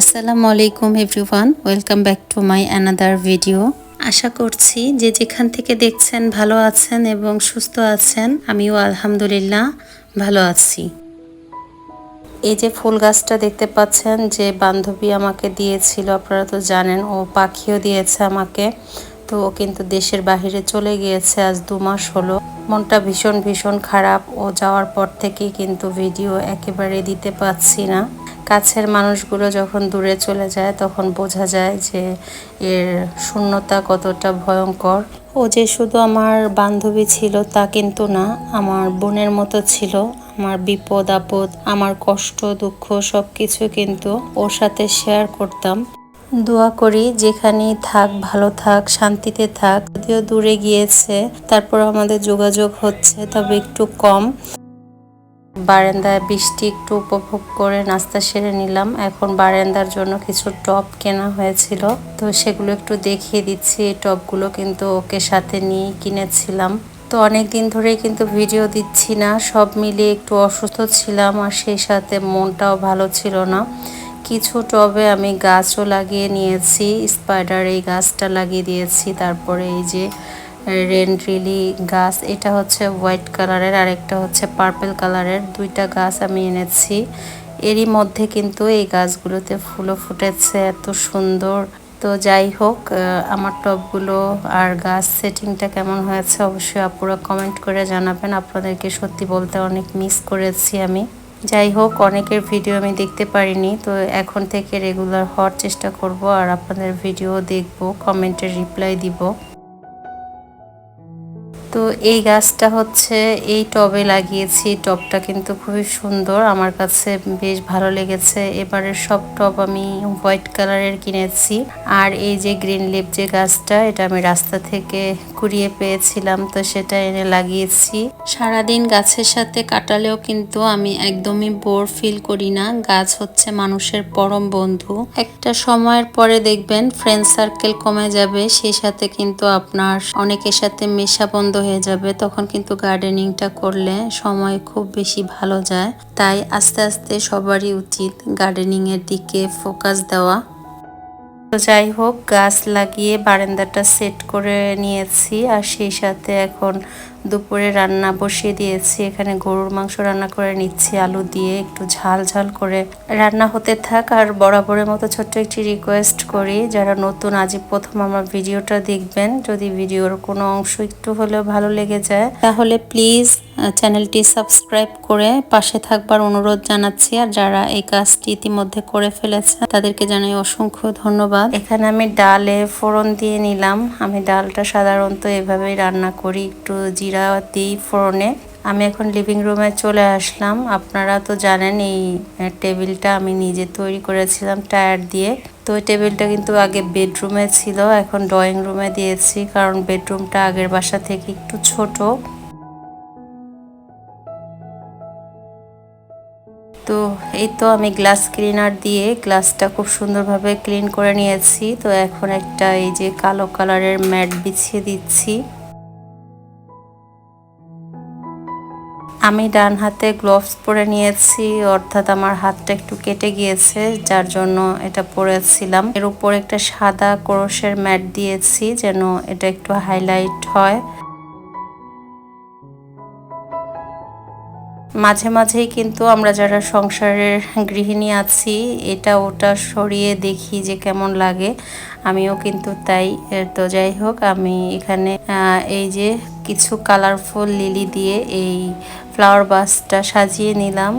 আসসালামু আলাইকুম everyone, welcome back to my another video. আশা করছি যে যেখান থেকে দেখছেন ভালো আছেন এবং সুস্থ আছেন, আমিও আলহামদুলিল্লাহ ভালো আছি। এই যে ফুল গাছটা দেখতে পাচ্ছেন যে বান্ধবী আমাকে দিয়েছিল, আপনারা তো জানেন, ও পাখিও দিয়েছে আমাকে। তো ও কিন্তু দেশের বাহিরে চলে গিয়েছে, আজ দু মাস হলো। মনটা ভীষণ ভীষণ খারাপ, ও যাওয়ার পর থেকেই কিন্তু ভিডিও একেবারে দিতে পারছি না। কাছের মানুষগুলো যখন দূরে চলে যায়, তখন বোঝা যায় যে এর শূন্যতা কতটা ভয়ঙ্কর। ও যে শুধু আমার বান্ধবী ছিল তা কিন্তু না, আমার বোনের মতো ছিল। আমার বিপদ, আপদ, আমার কষ্ট, দুঃখ সব কিছু কিন্তু ওর সাথে শেয়ার করতাম। দোয়া করি যেখানেই থাক, ভালো থাক, শান্তিতে থাক। যদিও দূরে গিয়েছে তারপর আমাদের যোগাযোগ হচ্ছে, তবে একটু কম। বারান্দায় বৃষ্টি একটু উপভোগ করে নাস্তা সেরে নিলাম। এখন বারান্দার জন্য কিছু টপ কেনা হয়েছিল। তো সেগুলো একটু দেখিয়ে দিচ্ছি। এই টপগুলো কিন্তু ওকে সাথে নিয়ে কিনেছিলাম। তো অনেক দিন ধরেই কিন্তু ভিডিও দিচ্ছি না। সব মিলিয়ে একটু অসুস্থ ছিলাম আর সেই সাথে মনটাও ভালো ছিল না। কিছু টবে আমি গাছও লাগিয়ে নিয়েছি। স্পাইডার এই গাছটা লাগিয়ে দিয়েছি। তারপরে এই যে রেন রিলি গাছ, এটা হচ্ছে হোয়াইট কালারের আর একটা হচ্ছে পার্পেল কালারের। দুইটা গাছ আমি এনেছি। এরই মধ্যে কিন্তু এই গাছগুলোতে ফুলও ফুটেছে, এত সুন্দর। তো যাই হোক আমার টবগুলো আর গাছ সেটিংটা কেমন হয়েছে অবশ্যই আপুরা কমেন্ট করে জানাবেন। আপনাদেরকে সত্যি বলতে অনেক মিস করেছি আমি। যাই হোক, অনেকের ভিডিও আমি দেখতে পারিনি, তো এখন থেকে রেগুলার হওয়ার চেষ্টা করব আর আপনাদের ভিডিও দেখব, কমেন্টের রিপ্লাই দিব। তো এই গাছটা হচ্ছে, এই টবে লাগিয়েছি। টবটা কিন্তু খুবই সুন্দর। আমার কাছে বেশ ভালো লেগেছে। এবারের সব টব আমি হোয়াইট কালারের কিনেছি। আর এই যে গ্রিন লিপ যে গাছটা, এটা আমি রাস্তা থেকে কুড়িয়ে পেয়েছিলাম, তো সেটা এনে লাগিয়েছি। সারাদিন গাছের সাথে কাটালেও কিন্তু আমি একদমই বোর ফিল করি না। গাছ হচ্ছে মানুষের পরম বন্ধু। একটা সময়ের পরে দেখবেন, ফ্রেন্ড সার্কেল কমে যাবে। সেই সাথে কিন্তু আপনার অনেকের সাথে মেশা বন্ধ হয়ে যাবে, তখন কিন্তু গার্ডেনিংটা করলে সময় খুব বেশি ভালো যায়। তাই আস্তে আস্তে সবারই উচিত গার্ডেনিংয়ের দিকে ফোকাস দেওয়া। তো যাই হোক, গাছ লাগিয়ে বারান্দাটা সেট করে নিয়েছি আর সেই সাথে এখন দুপুরে রান্না বসিয়ে দিয়েছি। এখানে গরুর মাংস রান্না করে নিচ্ছি, আলু দিয়ে একটু ঝাল ঝাল করে। রান্না হতে থাক, আর বরাবরের মতো ছোট্ট একটি রিকোয়েস্ট করি, যারা নতুন আজই প্রথম আমার ভিডিওটা দেখবেন, যদি ভিডিওর কোনো অংশ একটু হলেও ভালো লেগে যায়, তাহলে প্লিজ চ্যানেলটি সাবস্ক্রাইব করে পাশে থাকবার অনুরোধ জানাচ্ছি। আর যারা এই কাজটি ইতিমধ্যে করে ফেলেছে তাদেরকে জানাই অসংখ্য ধন্যবাদ। এখানে আমি ডালে ফোড়ন দিয়ে নিলাম। আমি ডালটা সাধারণত এভাবেই রান্না করি, একটু জিরা দিই ফোড়নে আমি এখন লিভিং রুমে চলে আসলাম। আপনারা তো জানেন এই টেবিলটা আমি নিজে তৈরি করেছিলাম টায়ার দিয়ে। তো ওই টেবিলটা কিন্তু আগে বেডরুমে ছিল, এখন ড্রয়িং রুমে দিয়েছি, কারণ বেডরুমটা আগের বাসা থেকে একটু ছোট। তো এই তো আমি গ্লাস ক্লিনার দিয়ে গ্লাসটা খুব সুন্দরভাবে ক্লিন করে নিয়েছি। তো এখন একটা এই যে কালো কালারের ম্যাট বিছিয়ে দিচ্ছি। আমি ডান হাতে গ্লোভস পরে নিয়েছি, অর্থাৎ আমার হাতটা একটু কেটে গিয়েছে, যার জন্য এটা পরেছিলাম। এর উপর একটা সাদা ক্রোশের ম্যাট দিয়েছি, যেন এটা একটু হাইলাইট হয়। মাঝে মাঝেই কিন্তু আমরা যারা সংসারের গৃহিণী আছি, এটা ওটা সরিয়ে দেখি যে কেমন লাগে। আমিও কিন্তু তাই। তো যাই হোক, আমি এখানে এই যে কিছু কালারফুল লিলি দিয়ে এই ফ্লাওয়ার বাসটা সাজিয়ে নিলাম।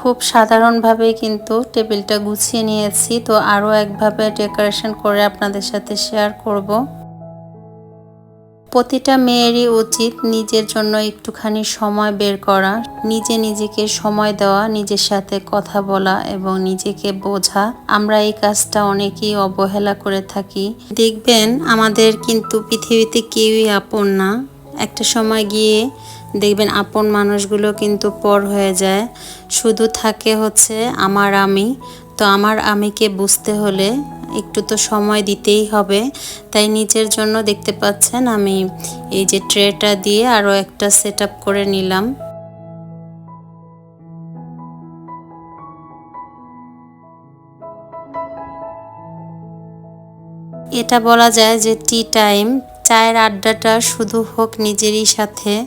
খুব সাধারণভাবে কিন্তু টেবিলটা গুছিয়ে নিয়েছি, তো আরও একভাবে ডেকোরেশন করে আপনাদের সাথে শেয়ার করব। প্রতিটা মেয়েরই উচিত নিজের জন্য একটুখানি সময় বের করা, নিজে নিজেকে সময় দেওয়া, নিজের সাথে কথা বলা এবং নিজেকে বোঝা। আমরা এই কাজটা অনেকেই অবহেলা করে থাকি। দেখবেন আমাদের কিন্তু পৃথিবীতে কেউই আপন না। একটা সময় গিয়ে দেখবেন আপন মানুষগুলো কিন্তু পর হয়ে যায়। শুধু থাকে হচ্ছে আমার আমি। তো আমার আমিকে বুঝতে হলে একটু তো সময় দিতেই হবে। তাই নিজের জন্য দেখতে পাচ্ছেন আমি এই যে ট্রেটা দিয়ে আরও একটা সেট করে নিলাম। এটা বলা যায় যে টি টাইম। চায়ের আড্ডাটা শুধু হোক নিজেরই সাথে।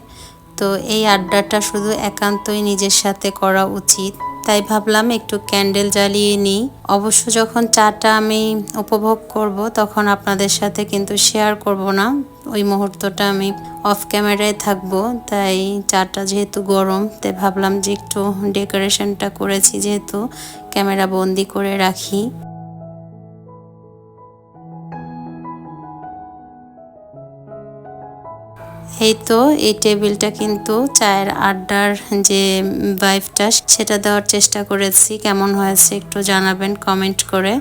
তো এই আড্ডাটা শুধু একান্তই নিজের সাথে করা উচিত। তাই ভাবলাম একটু ক্যান্ডেল জ্বালিয়ে নিই। অবশ্য যখন চাটা আমি উপভোগ করব, তখন আপনাদের সাথে কিন্তু শেয়ার করব না। ওই মুহূর্তটা আমি অফ ক্যামেরায় থাকব, তাই চাটা যেহেতু গরম, তাই ভাবলাম যে একটু ডেকোরেশনটা করেছি যেহেতু ক্যামেরা বন্দি করে রাখি। এই তো, এই টেবিলটা কিন্তু চায়ের আড্ডার যে ভাইবটা সেটা দেওয়ার চেষ্টা করেছি। কেমন হয়েছে একটু জানাবেন কমেন্ট করে।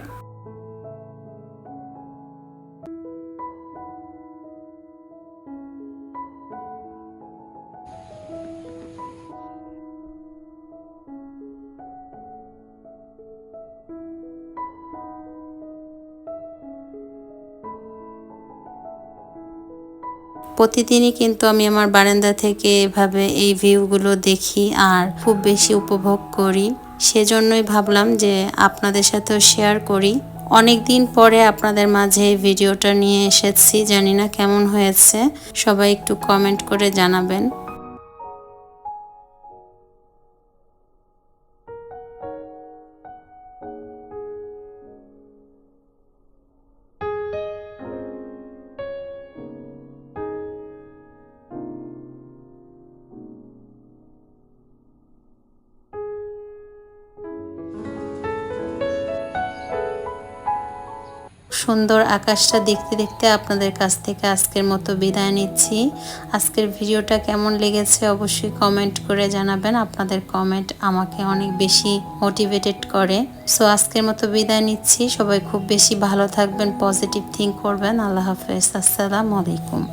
প্রতিদিনই কিন্তু আমি আমার বারান্দা থেকে এভাবে এই ভিউগুলো দেখি আর খুব বেশি উপভোগ করি। সেজন্যই ভাবলাম যে আপনাদের সাথেও শেয়ার করি। অনেক দিন পরে আপনাদের মাঝে ভিডিওটা নিয়ে এসেছি, জানি না কেমন হয়েছে। সবাই একটু কমেন্ট করে জানাবেন। সুন্দর আকাশটা দেখতে দেখতে আপনাদের কাছ থেকে আজকের মতো বিদায় নিচ্ছি। আজকের ভিডিওটা কেমন লেগেছে অবশ্যই কমেন্ট করে জানাবেন। আপনাদের কমেন্ট আমাকে অনেক বেশি মোটিভেটেড করে। সো আজকের মতো বিদায় নিচ্ছি। সবাই খুব বেশি ভালো থাকবেন পজিটিভ থিঙ্ক করবেন। আল্লাহ হাফেজ। আসসালামু আলাইকুম।